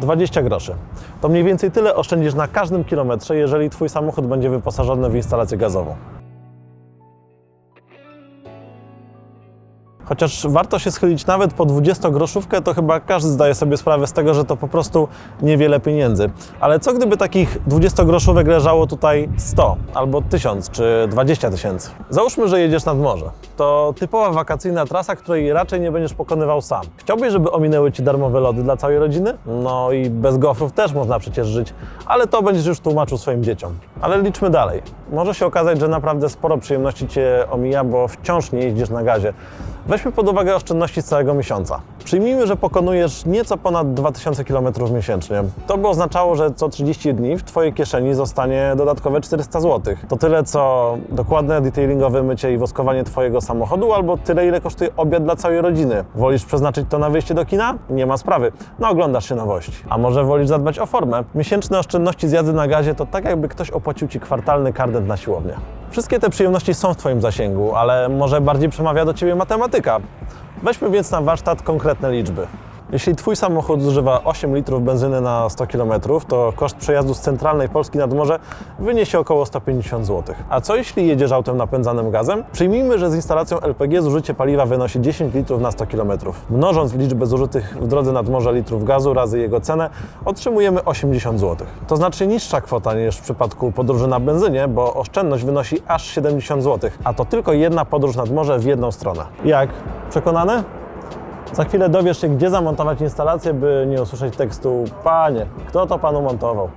20 groszy. To mniej więcej tyle oszczędzisz na każdym kilometrze, jeżeli Twój samochód będzie wyposażony w instalację gazową. Chociaż warto się schylić nawet po 20-groszówkę, to chyba każdy zdaje sobie sprawę z tego, że to po prostu niewiele pieniędzy. Ale co gdyby takich 20-groszówek leżało tutaj 100 albo 1000 czy 20 tysięcy? Załóżmy, że jedziesz nad morze. To typowa wakacyjna trasa, której raczej nie będziesz pokonywał sam. Chciałbyś, żeby ominęły Ci darmowe lody dla całej rodziny? No i bez gofrów też można przecież żyć, ale to będziesz już tłumaczył swoim dzieciom. Ale liczmy dalej. Może się okazać, że naprawdę sporo przyjemności Cię omija, bo wciąż nie jeździsz na gazie. Weźmy pod uwagę oszczędności całego miesiąca. Przyjmijmy, że pokonujesz nieco ponad 2000 km miesięcznie. To by oznaczało, że co 30 dni w Twojej kieszeni zostanie dodatkowe 400 zł. To tyle, co dokładne detailingowe mycie i woskowanie Twojego samochodu, albo tyle, ile kosztuje obiad dla całej rodziny. Wolisz przeznaczyć to na wyjście do kina? Nie ma sprawy. No oglądasz się nowości. A może wolisz zadbać o formę? Miesięczne oszczędności z jazdy na gazie to tak, jakby ktoś opłacił Ci kwartalny karnet na siłownię. Wszystkie te przyjemności są w Twoim zasięgu, ale może bardziej przemawia do Ciebie matematyka. Weźmy więc na warsztat konkretne liczby. Jeśli Twój samochód zużywa 8 litrów benzyny na 100 km, to koszt przejazdu z centralnej Polski nad morze wyniesie około 150 zł. A co jeśli jedziesz autem napędzanym gazem? Przyjmijmy, że z instalacją LPG zużycie paliwa wynosi 10 litrów na 100 km. Mnożąc liczbę zużytych w drodze nad morze litrów gazu razy jego cenę, otrzymujemy 80 zł. To znacznie niższa kwota niż w przypadku podróży na benzynie, bo oszczędność wynosi aż 70 zł, a to tylko jedna podróż nad morze w jedną stronę. Jak? Przekonany? Za chwilę dowiesz się, gdzie zamontować instalację, by nie usłyszeć tekstu Panie, kto to panu montował?